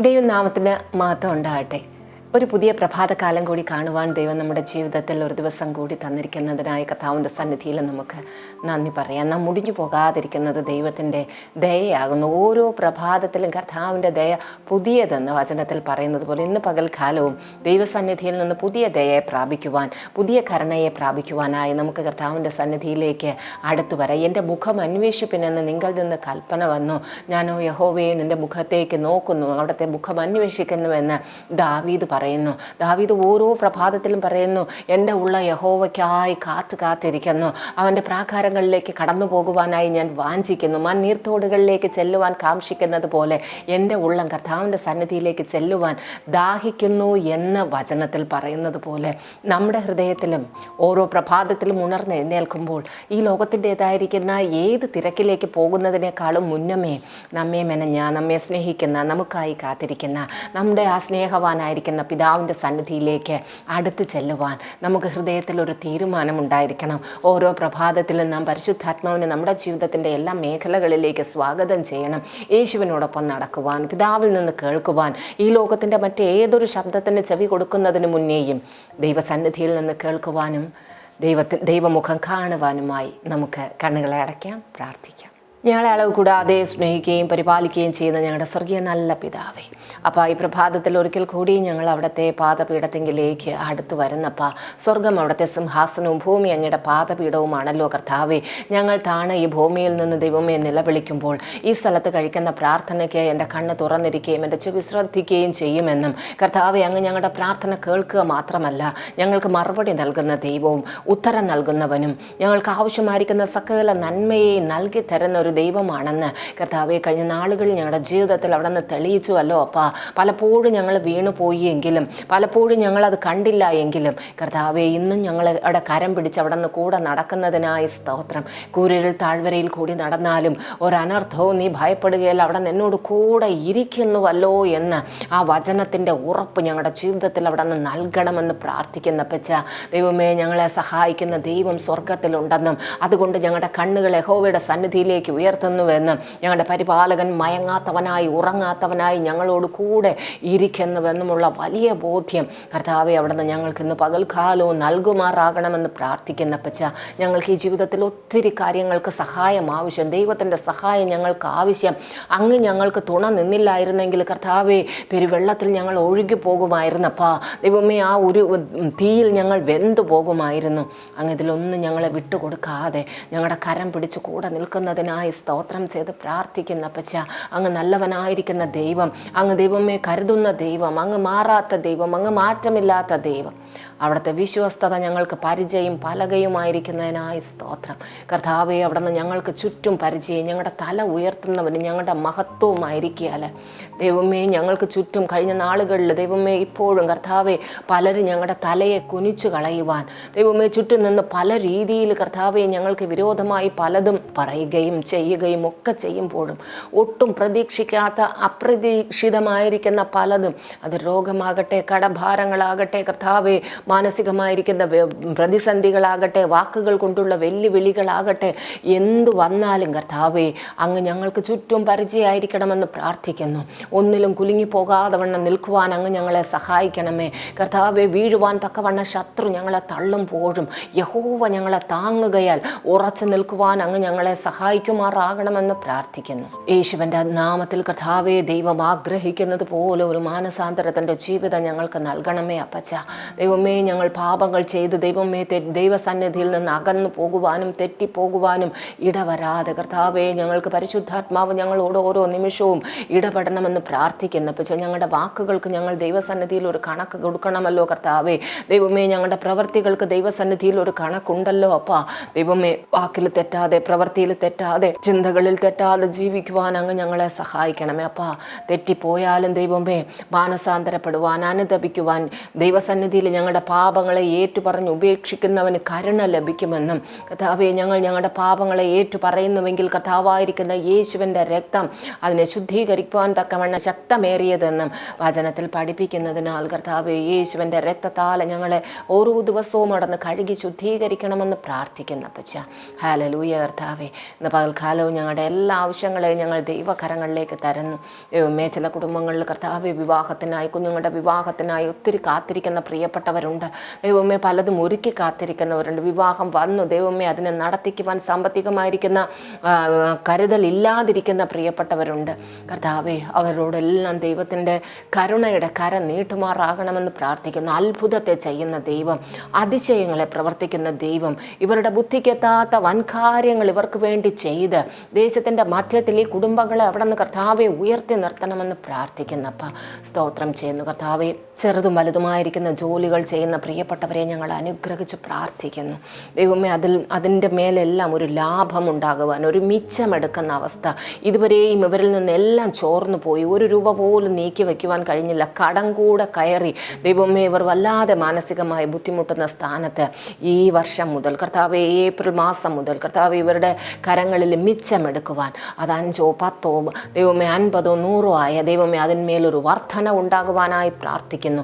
ദൈവനാമത്തിന് മഹത്വം ഉണ്ടാകട്ടെ. ഒരു പുതിയ പ്രഭാതകാലം കൂടി കാണുവാൻ ദൈവം നമ്മുടെ ജീവിതത്തിൽ ഒരു ദിവസം കൂടി തന്നിരിക്കുന്നതിനായി കഥാവിന്റെ സന്നിധിയിൽ നമുക്ക് നന്ദി പറയാം. നാം മുടിഞ്ഞു പോകാതിരിക്കുന്നത് ദൈവത്തിന്റെ ദയയാകുന്നു. ഓരോ പ്രഭാതത്തിലും കർത്താവിന്റെ ദയ പുതിയതെന്ന് വചനത്തിൽ പറയുന്നത് പോലെ ഇന്ന് പകൽക്കാലവും ദൈവസന്നിധിയിൽ നിന്ന് പുതിയ ദയയെ പ്രാപിക്കുവാൻ പുതിയ കരുണയെ പ്രാപിക്കുവാനായി നമുക്ക് കർത്താവിന്റെ സന്നിധിയിലേക്ക് അടുത്തു വരാം. എന്റെ മുഖം അന്വേഷിപ്പിനെന്ന് നിങ്ങൾ നിന്ന് കൽപ്പന വന്നു. ഞാനോ യഹോവയെ നിന്റെ മുഖത്തേക്ക് നോക്കുന്നു. അവിടുത്തെ മുഖം അന്വേഷിക്കുന്നുവെന്ന് ദാവീദ് പറയുന്നു. ദാവീദ് ഓരോ പ്രഭാതത്തിലും പറയുന്നു എന്റെ ഉള്ള യഹോവയ്ക്കായി കാത്തു കാത്തിരിക്കുന്നു. അവന്റെ പ്രാകാരങ്ങളിലേക്ക് കടന്നു പോകുവാനായി ഞാൻ വാഞ്ചിക്കുന്നു. മണ്ണീർത്തോടുകളിലേക്ക് ചെല്ലുവാൻ കാക്ഷിക്കുന്നത് പോലെ എന്റെ ഉള്ളം കർത്താവിന്റെ സന്നിധിയിലേക്ക് ചെല്ലുവാൻ ദാഹിക്കുന്നു എന്ന് വചനത്തിൽ പറയുന്നത് പോലെ നമ്മുടെ ഹൃദയത്തിലും ഓരോ പ്രഭാതത്തിലും ഉണർന്നെഴുന്നേൽക്കുമ്പോൾ ഈ ലോകത്തിന്റെതായിരിക്കുന്ന ഏത് തിരക്കിലേക്ക് പോകുന്നതിനേക്കാളും മുന്നമേ നമ്മെ മെനഞ്ഞ നമ്മെ സ്നേഹിക്കുന്ന നമുക്കായി കാത്തിരിക്കുന്ന നമ്മുടെ ആ സ്നേഹവാനായിരിക്കുന്ന പിതാവിന്റെ സന്നിധിയിലേക്ക് അടുത്ത് ചെല്ലുവാൻ നമുക്ക് ഹൃദയത്തിൽ ഒരു തീരുമാനമുണ്ടായിരിക്കണം. ഓരോ പ്രഭാതത്തിലും നാം പരിശുദ്ധാത്മാവിനെ നമ്മുടെ ജീവിതത്തിന്റെ എല്ലാ മേഖലകളിലേക്ക് സ്വാഗതം ചെയ്യണം. യേശുവിനോടൊപ്പം നടക്കുവാൻ പിതാവിൽ നിന്ന് കേൾക്കുവാൻ ഈ ലോകത്തിന്റെ മറ്റേതൊരു ശബ്ദത്തിന് ചെവി കൊടുക്കുന്നതിന് മുന്നേയും ദൈവസന്നിധിയിൽ നിന്ന് കേൾക്കുവാനും ദൈവത്തിൽ ദൈവമുഖം കാണുവാനുമായി നമുക്ക് കണ്ണുകളെ അടയ്ക്കാം പ്രാർത്ഥിക്കാം. ഞങ്ങളെ അളവ് കൂടാതെ സ്നേഹിക്കുകയും പരിപാലിക്കുകയും ചെയ്യുന്ന ഞങ്ങളുടെ സ്വർഗീയ നല്ല പിതാവേ. അപ്പോൾ ഈ പ്രഭാതത്തിൽ ഒരിക്കൽ കൂടി ഞങ്ങൾ അവിടുത്തെ പാദപീഠത്തെങ്കിലേക്ക് അടുത്ത് വരുന്നപ്പ സ്വർഗം അവിടുത്തെ സിംഹാസനവും ഭൂമി അങ്ങയുടെ പാദപീഠവുമാണല്ലോ കർത്താവേ. ഞങ്ങൾ താണ് ഈ ഭൂമിയിൽ നിന്ന് ദൈവമേ നിലവിളിക്കുമ്പോൾ ഈ സ്ഥലത്ത് കഴിക്കുന്ന പ്രാർത്ഥനയ്ക്ക് എന്റെ കണ്ണ് തുറന്നിരിക്കുകയും എന്റെ ചെവി ശ്രദ്ധിക്കുകയും ചെയ്യുമെന്നും കർത്താവെ അങ്ങ് ഞങ്ങളുടെ പ്രാർത്ഥന കേൾക്കുക മാത്രമല്ല ഞങ്ങൾക്ക് മറുപടി നൽകുന്ന ദൈവവും ഉത്തരം നൽകുന്നവനും ഞങ്ങൾക്ക് ആവശ്യമായിരിക്കുന്ന സകല നന്മയെ നൽകി തരുന്ന ഒരു ദൈവമാണെന്ന് കർത്താവെ കഴിഞ്ഞ നാളുകളിൽ ഞങ്ങളുടെ ജീവിതത്തിൽ അവിടെ നിന്ന് തെളിയിച്ചുവല്ലോ അപ്പ. പലപ്പോഴും ഞങ്ങൾ വീണുപോയി എങ്കിലും പലപ്പോഴും ഞങ്ങളത് കണ്ടില്ല എങ്കിലും കർത്താവെ ഇന്നും ഞങ്ങൾ അവിടെ കരം പിടിച്ച് അവിടെ നിന്ന് കൂടെ നടക്കുന്നതിനായ സ്തോത്രം. കൂരിൽ താഴ്വരയിൽ കൂടി നടന്നാലും ഒരനർത്ഥവും നീ ഭയപ്പെടുകയല്ല അവിടെ എന്നോട് കൂടെ ഇരിക്കുന്നുവല്ലോ എന്ന് ആ വചനത്തിന്റെ ഉറപ്പ് ഞങ്ങളുടെ ജീവിതത്തിൽ അവിടെ നിന്ന് നൽകണമെന്ന് പ്രാർത്ഥിക്കുന്ന പച്ച ദൈവമേ ഞങ്ങളെ സഹായിക്കുന്ന ദൈവം സ്വർഗത്തിലുണ്ടെന്നും അതുകൊണ്ട് ഞങ്ങളുടെ കണ്ണുകൾ യഹോവയുടെ സന്നിധിയിലേക്ക് ഉയർത്തുന്നുവെന്നും ഞങ്ങളുടെ പരിപാലകൻ മയങ്ങാത്തവനായി ഉറങ്ങാത്തവനായി ഞങ്ങളോട് കൂടെ ഇരിക്കുന്നുവെന്നുമുള്ള വലിയ ബോധ്യം കർത്താവെ അവിടെ നിന്ന് ഞങ്ങൾക്ക് ഇന്ന് പകൽക്കാലവും നൽകുമാറാകണമെന്ന് പ്രാർത്ഥിക്കുന്ന പച്ച ഞങ്ങൾക്ക് ഈ ജീവിതത്തിൽ ഒത്തിരി കാര്യങ്ങൾക്ക് സഹായം ആവശ്യം ദൈവത്തിന്റെ സഹായം ഞങ്ങൾക്ക് ആവശ്യം. അങ്ങ് ഞങ്ങൾക്ക് തുണ നിന്നില്ലായിരുന്നെങ്കിൽ കർത്താവെ പെരുവെള്ളത്തിൽ ഞങ്ങൾ ഒഴുകി പോകുമായിരുന്നപ്പാ. ദൈവമേ ആ ഒരു തീയിൽ ഞങ്ങൾ വെന്തു പോകുമായിരുന്നു. അങ്ങ് ഇതിലൊന്നും ഞങ്ങളെ വിട്ടുകൊടുക്കാതെ ഞങ്ങളുടെ കരം പിടിച്ച് കൂടെ നിൽക്കുന്നതിനായി സ്തോത്രം ചെയ്ത് പ്രാർത്ഥിക്കുന്ന പച്ച അങ്ങ് നല്ലവനായിരിക്കുന്ന ദൈവം അങ്ങ് ദൈവമേ കരുതുന്ന ദൈവം അങ്ങ് മാറാത്ത ദൈവം അങ്ങ് മാറ്റമില്ലാത്ത ദൈവം. അവിടുത്തെ വിശ്വസ്തത ഞങ്ങൾക്ക് പരിചയം പലകയുമായിരിക്കുന്നതിനായി സ്തോത്രം. കർത്താവെ അവിടെ നിന്ന് ഞങ്ങൾക്ക് ചുറ്റും പരിചയം ഞങ്ങളുടെ തല ഉയർത്തുന്നവന് ഞങ്ങളുടെ മഹത്വമായിരിക്കാൽ ദൈവമേ ഞങ്ങൾക്ക് ചുറ്റും കഴിഞ്ഞ നാളുകളിൽ ദൈവമേ ഇപ്പോഴും കർത്താവെ പലരും ഞങ്ങളുടെ തലയെ കുനിച്ചു കളയുവാൻ. ദൈവമേ ചുറ്റും നിന്ന് പല രീതിയിൽ കർത്താവെ ഞങ്ങൾക്ക് വിരോധമായി പലതും പറയുകയും ചെയ്യുകയും ഒക്കെ ചെയ്യുമ്പോഴും ഒട്ടും പ്രതീക്ഷിക്കാത്ത അപ്രതീക്ഷിതമായിരിക്കുന്ന പലതും. അത് രോഗമാകട്ടെ കടഭാരങ്ങളാകട്ടെ കർത്താവെ മാനസികമായിരിക്കുന്ന പ്രതിസന്ധികളാകട്ടെ വാക്കുകൾ കൊണ്ടുള്ള വെല്ലുവിളികളാകട്ടെ എന്തു വന്നാലും കർത്താവേ അങ്ങ് ഞങ്ങൾക്ക് ചുറ്റും പരിചയമായിരിക്കണമെന്ന് പ്രാർത്ഥിക്കുന്നു. ഒന്നിലും കുലുങ്ങി പോകാതെ വണ്ണം നിൽക്കുവാൻ അങ്ങ് ഞങ്ങളെ സഹായിക്കണമേ. കർത്താവെ വീഴുവാൻ തക്കവണ്ണ ശത്രു ഞങ്ങളെ തള്ളുമ്പോഴും യഹോവ ഞങ്ങളെ താങ്ങുകയാൽ ഉറച്ചു നിൽക്കുവാൻ അങ്ങ് ഞങ്ങളെ സഹായിക്കുമാറാകണമെന്ന് പ്രാർത്ഥിക്കുന്നു. യേശുവിന്റെ നാമത്തിൽ കർത്താവെ ദൈവം ആഗ്രഹിക്കുന്നത് പോലെ ഒരു മാനസാന്തരത്തിന്റെ ജീവിതം ഞങ്ങൾക്ക് നൽകണമേ അപ്പച്ച. ദൈവമേ ഞങ്ങൾ പാപങ്ങൾ ചെയ്ത് ദൈവമേ ദൈവസന്നിധിയിൽ നിന്ന് അകന്നു പോകുവാനും തെറ്റിപ്പോകുവാനും ഇടവരാതെ. കർത്താവേ ഞങ്ങൾക്ക് പരിശുദ്ധാത്മാവ് ഞങ്ങളോട് ഓരോ നിമിഷവും ഇടപെടണമെന്ന് പ്രാർത്ഥിക്കുന്നു. അപ്പച്ച ഞങ്ങളുടെ വാക്കുകൾക്ക് ഞങ്ങൾ ദൈവസന്നിധിയിൽ ഒരു കണക്ക് കൊടുക്കണമല്ലോ കർത്താവേ. ദൈവമേ ഞങ്ങളുടെ പ്രവർത്തികൾക്ക് ദൈവസന്നിധിയിൽ ഒരു കണക്കുണ്ടല്ലോ അപ്പാ. ദൈവമേ വാക്കിൽ തെറ്റാതെ പ്രവൃത്തിയിൽ തെറ്റാതെ ചിന്തകളിൽ തെറ്റാതെ ജീവിക്കുവാൻ അങ്ങ് ഞങ്ങളെ സഹായിക്കണമേ അപ്പാ. തെറ്റിപ്പോയാലും ദൈവമേ മാനസാന്തരപ്പെടുവാൻ അനുദപിക്കുവാൻ ദൈവസന്നിധിയിൽ ഞങ്ങളുടെ പാപങ്ങളെ ഏറ്റുപറഞ്ഞ് ഉപേക്ഷിക്കുന്നവന് കരുണ ലഭിക്കുമെന്നും കഥാവെ ഞങ്ങൾ ഞങ്ങളുടെ പാപങ്ങളെ ഏറ്റു പറയുന്നുവെങ്കിൽ കഥാവായിരിക്കുന്ന യേശുവിന്റെ രക്തം അതിനെ ശുദ്ധീകരിക്കുവാൻ തക്കവണ്ണം ശക്തമേറിയതെന്നും വചനത്തിൽ പഠിപ്പിക്കുന്നതിനാൽ കർത്താവ് യേശുവിന്റെ രക്തത്താൽ ഞങ്ങളെ ഓരോ ദിവസവും അടന്ന് കഴുകി ശുദ്ധീകരിക്കണമെന്ന് പ്രാർത്ഥിക്കുന്ന പച്ച ഹാലലൂയ കർത്താവെ. ഇന്ന് പകൽക്കാലവും ഞങ്ങളുടെ എല്ലാ ആവശ്യങ്ങളെയും ഞങ്ങൾ ദൈവകരങ്ങളിലേക്ക് തരുന്നു. ദൈവമേ ചില കുടുംബങ്ങളിൽ കർത്താവ് വിവാഹത്തിനായി കുഞ്ഞുങ്ങളുടെ വിവാഹത്തിനായി ഒത്തിരി കാത്തിരിക്കുന്ന പ്രിയപ്പെട്ടവരുണ്ട് ദൈവമേ പലതും ഒരുക്കി കാത്തിരിക്കുന്നവരുണ്ട്. വിവാഹം വന്നു. ദൈവമേ അതിനെ നടത്തിക്കുവാൻ സാമ്പത്തികമായിരിക്കുന്ന കരുതൽ ഇല്ലാതിരിക്കുന്ന പ്രിയപ്പെട്ടവരുണ്ട്. കർത്താവേ അവരോടെല്ലാം ദൈവത്തിന്റെ കരുണയുടെ കര നീട്ടുമാറാകണമെന്ന് പ്രാർത്ഥിക്കുന്നു. അത്ഭുതത്തെ ചെയ്യുന്ന ദൈവം അതിശയങ്ങളെ പ്രവർത്തിക്കുന്ന ദൈവം ഇവരുടെ ബുദ്ധിക്കെത്താത്ത വൻകാര്യങ്ങൾ ഇവർക്ക് വേണ്ടി ചെയ്ത് ദേശത്തിന്റെ മധ്യത്തിൽ ഈ കുടുംബങ്ങളെ അവിടെ നിന്ന് കർത്താവെ ഉയർത്തി നിർത്തണമെന്ന് പ്രാർത്ഥിക്കുന്നപ്പ സ്തോത്രം ചെയ്യുന്നു. കർത്താവെ ചെറുതും വലുതുമായിരിക്കുന്ന ജോലികൾ ചെയ്യുന്ന പ്രിയപ്പെട്ടവരെ ഞങ്ങൾ അനുഗ്രഹിച്ച് പ്രാർത്ഥിക്കുന്നു. ദൈവമേ അതിൽ അതിന്റെ മേലെല്ലാം ഒരു ലാഭം ഉണ്ടാകുവാൻ ഒരു മിച്ചമെടുക്കുന്ന അവസ്ഥ. ഇതുവരെയും ഇവരിൽ നിന്ന് എല്ലാം ചോർന്നു പോയി. ഒരു രൂപ പോലും നീക്കി വയ്ക്കുവാൻ കഴിഞ്ഞില്ല. കടം കൂടെ കയറി. ദൈവമേ ഇവർ വല്ലാതെ മാനസികമായി ബുദ്ധിമുട്ടുന്ന സ്ഥാനത്ത് ഈ വർഷം മുതൽ കർത്താവ് ഏപ്രിൽ മാസം മുതൽ കർത്താവ് ഇവരുടെ കരങ്ങളിൽ മിച്ചമെടുക്കുവാൻ. അത് അഞ്ചോ പത്തോ ദൈവമേ അൻപതോ നൂറോ ആയ ദൈവമേ അതിന്മേലൊരു വർധന ഉണ്ടാകുവാനായി പ്രാർത്ഥിക്കുന്നു.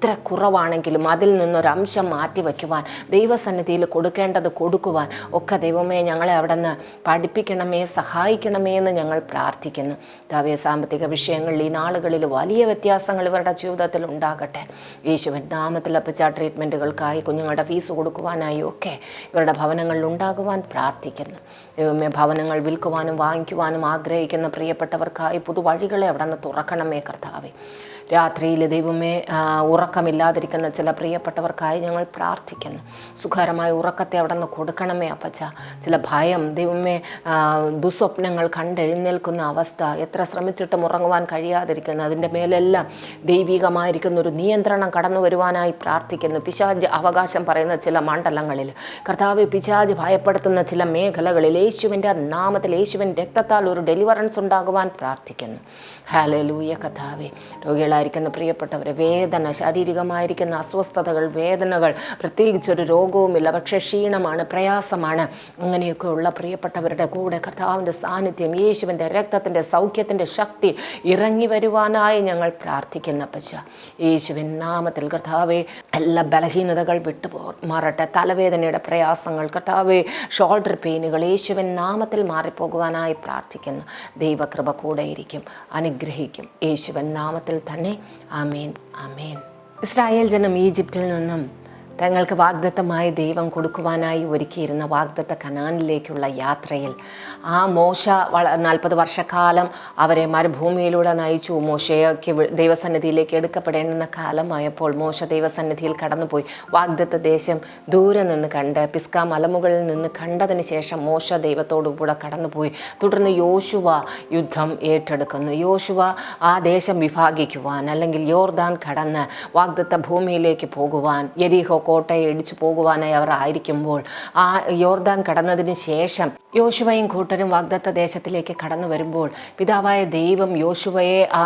എത്ര കുറവാണെങ്കിലും അതിൽ നിന്നൊരംശം മാറ്റി വയ്ക്കുവാൻ ദൈവസന്നിധിയിൽ കൊടുക്കേണ്ടത് കൊടുക്കുവാൻ ഒക്കെ ദൈവമേ ഞങ്ങളെ അവിടെ നിന്ന് പഠിപ്പിക്കണമേ സഹായിക്കണമേ എന്ന് ഞങ്ങൾ പ്രാർത്ഥിക്കുന്നു. ദാവ്യ സാമ്പത്തിക വിഷയങ്ങളിൽ ഈ നാളുകളിൽ വലിയ വ്യത്യാസങ്ങൾ ഇവരുടെ ജീവിതത്തിൽ ഉണ്ടാകട്ടെ. യേശുവൻ നാമത്തിൽ അപ്പച്ച ട്രീറ്റ്മെന്റുകൾക്കായി കുഞ്ഞുങ്ങളുടെ ഫീസ് കൊടുക്കുവാനായി ഒക്കെ ഇവരുടെ ഭവനങ്ങളിൽ ഉണ്ടാകുവാൻ പ്രാർത്ഥിക്കുന്നു. ദൈവമേ ഭവനങ്ങൾ വിൽക്കുവാനും വാങ്ങിക്കുവാനും ആഗ്രഹിക്കുന്ന പ്രിയപ്പെട്ടവർക്കായി പുതുവഴികളെ അവിടെ നിന്ന് തുറക്കണമേ കർത്താവേ. രാത്രിയിൽ ദൈവമേ ഉറക്കമില്ലാതിരിക്കുന്ന ചില പ്രിയപ്പെട്ടവർക്കായി ഞങ്ങൾ പ്രാർത്ഥിക്കുന്നു. സുഖകരമായ ഉറക്കത്തെ അവിടെ നിന്ന് കൊടുക്കണമേ അപ്പച്ച. ചില ഭയം ദൈവമേ ദുസ്വപ്നങ്ങൾ കണ്ടെഴുന്നേൽക്കുന്ന അവസ്ഥ എത്ര ശ്രമിച്ചിട്ടും ഉറങ്ങുവാൻ കഴിയാതിരിക്കുന്നു. അതിന്റെ മേലെല്ലാം ദൈവികമായിരിക്കുന്ന ഒരു നിയന്ത്രണം കടന്നു വരുവാനായി പ്രാർത്ഥിക്കുന്നു. പിശാജ് അവകാശം പറയുന്ന ചില മണ്ഡലങ്ങളിൽ കർത്താവ് പിശാജ് ഭയപ്പെടുത്തുന്ന ചില മേഖലകളിൽ യേശുവിന്റെ നാമത്തിൽ യേശുവിൻ രക്തത്താൽ ഒരു ഡെലിവറൻസ് ഉണ്ടാകുവാൻ പ്രാർത്ഥിക്കുന്നു. ഹാലലൂയ കഥാവെ രോഗികളായിരിക്കുന്ന പ്രിയപ്പെട്ടവരെ വേദന ശാരീരികമായിരിക്കുന്ന അസ്വസ്ഥതകൾ വേദനകൾ പ്രത്യേകിച്ച് ഒരു രോഗവുമില്ല പക്ഷേ ക്ഷീണമാണ് പ്രയാസമാണ്. അങ്ങനെയൊക്കെ ഉള്ള പ്രിയപ്പെട്ടവരുടെ കൂടെ കർത്താവിന്റെ സാന്നിധ്യം യേശുവിന്റെ രക്തത്തിന്റെ സൗഖ്യത്തിന്റെ ശക്തി ഇറങ്ങി വരുവാനായി ഞങ്ങൾ പ്രാർത്ഥിക്കുന്ന പച്ച യേശുവിൻ നാമത്തിൽ കർത്താവെ എല്ലാ ബലഹീനതകൾ വിട്ടുപോ മാറട്ടെ തലവേദനയുടെ പ്രയാസങ്ങൾ കർത്താവെ ഷോൾഡർ പെയിനുകൾ യേശുവിൻ നാമത്തിൽ മാറിപ്പോകുവാനായി പ്രാർത്ഥിക്കുന്നു. ദൈവകൃപ കൂടെയിരിക്കും അനുഗ്രഹിക്കും. യേശുവൻ നാമത്തിൽ തന്നെ ആമേൻ. ആമേൻ. ഇസ്രായേൽ ജനം ഈജിപ്തിൽ നിന്നും തങ്ങൾക്ക് വാഗ്ദത്തമായ ദൈവം കൊടുക്കുവാനായി ഒരുക്കിയിരുന്ന വാഗ്ദത്ത കനാനിലേക്കുള്ള യാത്രയിൽ ആ മോശ വള നാൽപ്പത് വർഷക്കാലം അവരെ മരുഭൂമിയിലൂടെ നയിച്ചു. മോശയ്ക്ക് ദൈവസന്നിധിയിലേക്ക് എടുക്കപ്പെടേണ്ടുന്ന കാലമായപ്പോൾ മോശ ദൈവസന്നിധിയിൽ കടന്നുപോയി. വാഗ്ദത്ത ദേശം ദൂരെ നിന്ന് കണ്ട് പിസ്ക മലമുകളിൽ നിന്ന് കണ്ടതിന് ശേഷം മോശ ദൈവത്തോടു കൂടെ കടന്നുപോയി. തുടർന്ന് യോശുവ യുദ്ധം ഏറ്റെടുക്കുന്നു. യോശുവ ആ ദേശം വിഭാഗിക്കുവാൻ അല്ലെങ്കിൽ യോർദാൻ കടന്ന് വാഗ്ദത്ത ഭൂമിയിലേക്ക് പോകുവാൻ യെരീഹോ കോട്ടയെ ഇടിച്ചു പോകുവാനായി അവർ ആയിരിക്കുമ്പോൾ ആ യോർദാൻ കടന്നതിന് ശേഷം യോശുവയും കൂട്ടരും വാഗ്ദത്ത ദേശത്തിലേക്ക് കടന്നു വരുമ്പോൾ പിതാവായ ദൈവം യോശുവയെ ആ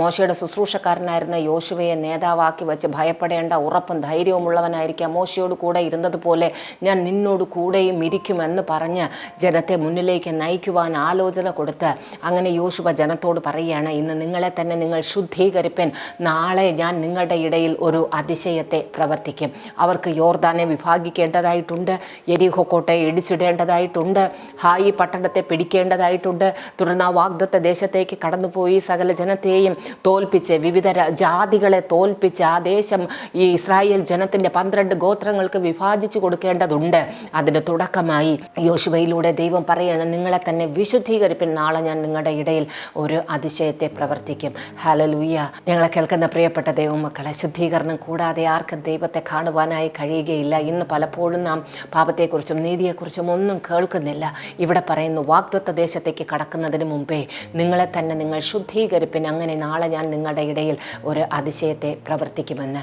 മോശയുടെ ശുശ്രൂഷക്കാരനായിരുന്ന യോശുവയെ നേതാവാക്കി വെച്ച് ഭയപ്പെടേണ്ട ഉറപ്പും ധൈര്യവും ധൈര്യവുമുള്ളവനായിരിക്കാം. മോശയോട് കൂടെ ഇരുന്നതുപോലെ ഞാൻ നിന്നോട് കൂടെയും ഇരിക്കുമെന്ന് പറഞ്ഞ് ജനത്തെ മുന്നിലേക്ക് നയിക്കുവാൻ ആലോചന കൊടുത്ത് അങ്ങനെ യോശുവ ജനത്തോട് പറയുകയാണ് ഇന്ന് നിങ്ങളെ തന്നെ നിങ്ങൾ ശുദ്ധീകരിപ്പൻ. നാളെ ഞാൻ നിങ്ങളുടെ ഇടയിൽ ഒരു അതിശയത്തെ പ്രവർത്തിക്കും. അവർക്ക് യോർദാനെ വിഭാഗിക്കേണ്ടതായിട്ടുണ്ട് എരിഹോ കോട്ടയെ ഇടിച്ചിടേണ്ടതായിട്ടുണ്ട് ഹായി പട്ടണത്തെ പിടിക്കേണ്ടതായിട്ടുണ്ട്. തുടർന്ന് ആ വാഗ്ദത്ത ദേശത്തേക്ക് കടന്നുപോയി സകല ജനത്തെയും തോൽപ്പിച്ച് വിവിധ ജാതികളെ തോൽപ്പിച്ച് ആ ദേശം ഈ ഇസ്രായേൽ ജനത്തിന്റെ പന്ത്രണ്ട് ഗോത്രങ്ങൾക്ക് വിഭാജിച്ചു കൊടുക്കേണ്ടതുണ്ട്. അതിന് തുടക്കമായി യോശുവയിലൂടെ ദൈവം പറയണം നിങ്ങളെ തന്നെ വിശുദ്ധീകരിപ്പിൻ നാളെ ഞാൻ നിങ്ങളുടെ ഇടയിൽ ഒരു അതിശയത്തെ പ്രവർത്തിക്കും. ഹലലൂയ ഞങ്ങളെ കേൾക്കുന്ന പ്രിയപ്പെട്ട ദൈവമക്കളെ ശുദ്ധീകരണം കൂടാതെ ആർക്കും ദൈവത്തെ കാണുവാനായി ചെയ്യുവാനായി കഴിയുകയില്ല. ഇന്ന് പലപ്പോഴും നാം പാപത്തെക്കുറിച്ചും നീതിയെക്കുറിച്ചും ഒന്നും കേൾക്കുന്നില്ല. ഇവിടെ പറയുന്നു വാഗ്ദത്ത ദേശത്തേക്ക് കടക്കുന്നതിന് മുമ്പേ നിങ്ങളെ തന്നെ നിങ്ങൾ ശുദ്ധീകരിപ്പിൻ. അങ്ങനെ നാളെ ഞാൻ നിങ്ങളുടെ ഇടയിൽ ഒരു അതിശയത്തെ പ്രവർത്തിക്കുമെന്ന്.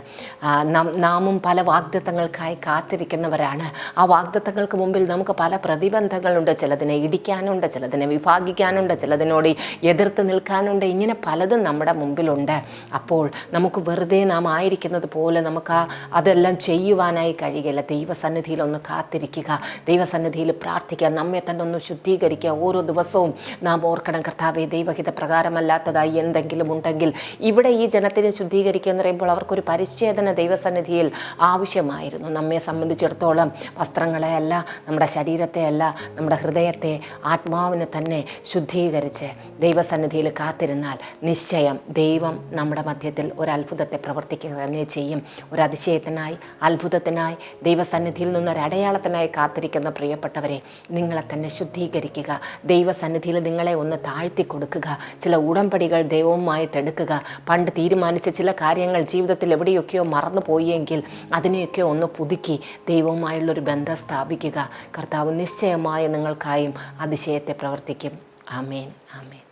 നാമും പല വാഗ്ദത്തങ്ങൾക്കായി കാത്തിരിക്കുന്നവരാണ്. ആ വാഗ്ദത്തങ്ങൾക്ക് മുമ്പിൽ നമുക്ക് പല പ്രതിബന്ധങ്ങളുണ്ട്. ചിലതിനെ ഇടിക്കാനുണ്ട് ചിലതിനെ വിഭാഗിക്കാനുണ്ട് ചിലതിനോട് എതിർത്ത് നിൽക്കാനുണ്ട്. ഇങ്ങനെ പലതും നമ്മുടെ മുമ്പിലുണ്ട്. അപ്പോൾ നമുക്ക് വെറുതെ നാം ആയിരിക്കുന്നത് പോലെ നമുക്ക് ആ അതെല്ലാം ചെയ്യുവാനായി കഴിയുകയില്ല ദൈവസന്നിധിയിൽ ഒന്ന് കാത്തിരിക്കുക. ദൈവസന്നിധിയിൽ പ്രാർത്ഥിക്കുക. നമ്മെ തന്നെ ഒന്ന് ശുദ്ധീകരിക്കുക. ഓരോ ദിവസവും നാം ഓർക്കണം കർത്താവെ ദൈവഹിത പ്രകാരമല്ലാത്തതായി എന്തെങ്കിലും ഉണ്ടെങ്കിൽ ഇവിടെ ഈ ജനത്തിനെ ശുദ്ധീകരിക്കുക എന്ന് പറയുമ്പോൾ അവർക്കൊരു പരിച്ഛേദന ദൈവസന്നിധിയിൽ ആവശ്യമായിരുന്നു. നമ്മെ സംബന്ധിച്ചിടത്തോളം വസ്ത്രങ്ങളെ അല്ല നമ്മുടെ ശരീരത്തെ അല്ല നമ്മുടെ ഹൃദയത്തെ ആത്മാവിനെ തന്നെ ശുദ്ധീകരിച്ച് ദൈവസന്നിധിയിൽ കാത്തിരുന്നാൽ നിശ്ചയം ദൈവം നമ്മുടെ മധ്യത്തിൽ ഒരു അത്ഭുതത്തെ പ്രവർത്തിക്കുക തന്നെ ചെയ്യും. ഒരു അതിശയത്തിനായി അത്ഭുതത്തിനായി ദൈവസന്നിധിയിൽ നിന്നൊരടയാളത്തിനായി കാത്തിരിക്കുന്ന പ്രിയപ്പെട്ടവരെ നിങ്ങളെ തന്നെ ശുദ്ധീകരിക്കുക. ദൈവസന്നിധിയിൽ നിങ്ങളെ ഒന്ന് താഴ്ത്തി കൊടുക്കുക. ചില ഉടമ്പടികൾ ദൈവവുമായിട്ട് എടുക്കുക. പണ്ട് തീരുമാനിച്ച ചില കാര്യങ്ങൾ ജീവിതത്തിൽ എവിടെയൊക്കെയോ മറന്നു പോയെങ്കിൽ അതിനെയൊക്കെ ഒന്ന് പുതുക്കി ദൈവവുമായുള്ളൊരു ബന്ധം സ്ഥാപിക്കുക. കർത്താവ് നിശ്ചയമായ നിങ്ങൾക്കായും അതിശയത്തെ പ്രവർത്തിക്കും. ആമേൻ. ആമേൻ.